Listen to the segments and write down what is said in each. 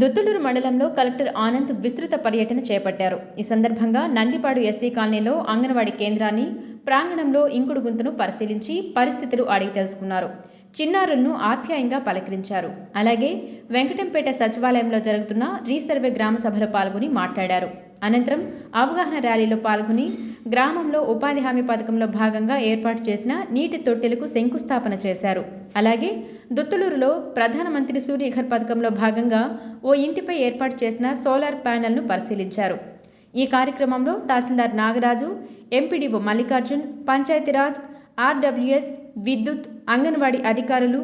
Duttaluru మండలంలో collector Anand విస్తృత పర్యటన చేపట్టారు. ఈ సందర్భంగా నందిపాడు ఎస్సీ కాలనీలో అంగన్వాడీ కేంద్రాన్ని ప్రాంగణంలో ఇంకుడు గుంతను పరిశీలించి పరిస్థితులు అడిగి తెలుసుకున్నారు. చిన్నారులను ఆప్యాయంగా పలకరించారు. అలాగే వెంకటంపేట సచివాలయంలో జరుగుతున్న రీసర్వే గ్రామ సభలో పాల్గొని మాట్లాడారు. అనంతరం అవగాహన ర్యాలీలో పాల్గొని గ్రామంలో ఉపాధి హామీ పథకంలో భాగంగా ఏర్పాటు చేసిన నీటి తొట్టెలకు శంకుస్థాపన చేశారు. అలాగే దుత్తులూరులో ప్రధానమంత్రి సూర్యఘర్ పథకంలో భాగంగా ఓ ఇంటిపై ఏర్పాటు చేసిన సోలార్ ప్యానెల్ను పరిశీలించారు. ఈ కార్యక్రమంలో తహసీల్దార్ నాగరాజు ఎంపీడీఓ మల్లికార్జున్ పంచాయతీరాజ్ ఆర్డబ్ల్యూఎస్ విద్యుత్ అంగన్వాడీ అధికారులు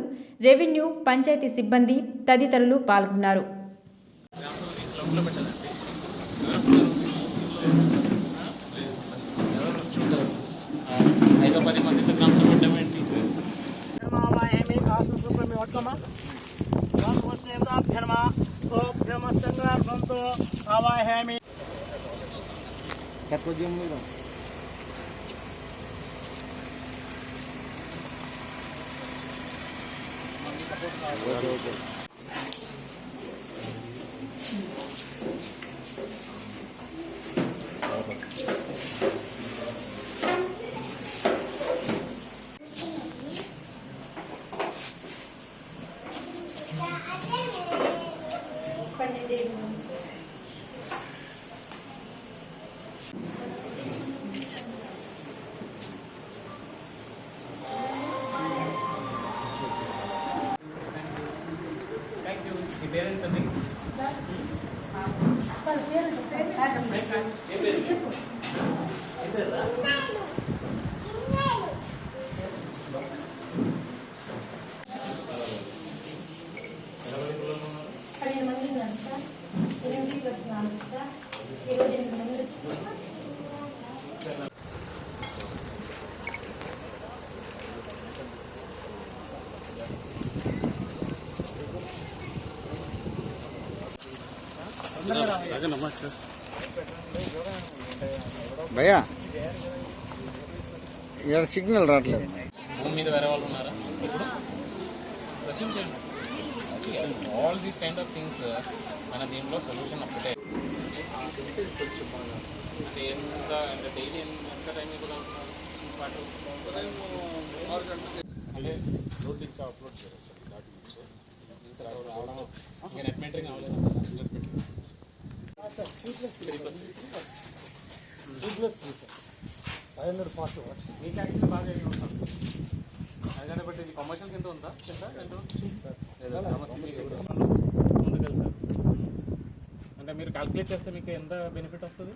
రెవెన్యూ పంచాయతీ సిబ్బంది తదితరులు పాల్గొన్నారు. ఐదో పది మందితో గ్రామ సభ పెట్టడం ఏంటి ఏమి కాసు సుప్రమి వట్లమా రామవస్నేతాభ్యర్మ ఓభ్యమస్తంగార్థంతో ఆవాహయామి థ్యాంక్ యూ మీ పేరెంట్స్ అండి పన్నెండు మంది ఉన్నారు సార్ ఎనిమిది ప్లస్ నాలుగు సార్ ఈరోజు ఎనిమిది మంది వచ్చారు సార్ భయ్యా ఇక్కడ సిగ్నల్ రావట్లేదు. భూమి మీద వేరే వాళ్ళు ఉన్నారా? ఇప్పుడు? All these kind of things మన దీంట్లో సొల్యూషన్ ఒక్కటే. అంటే ఎంత అంటే డైలీ ఎంత టైం ఇవ్వగలుగుతున్నారు వాటర్ అంటే ఇంకా నెట్ మెయింటరింగ్ అవ్వలేదు ఫైవ్ హండ్రెడ్ ఫాస్ట్ వాట్స్ మీకు యాక్చువల్లీ బాగా అయ్యి ఉంటాం అదే బట్ ఇది కమర్షియల్ కింద ఉందా? ఎంత ఎంత అంటే మీరు క్యాల్కులేట్ చేస్తే మీకు ఎంత బెనిఫిట్ వస్తుంది?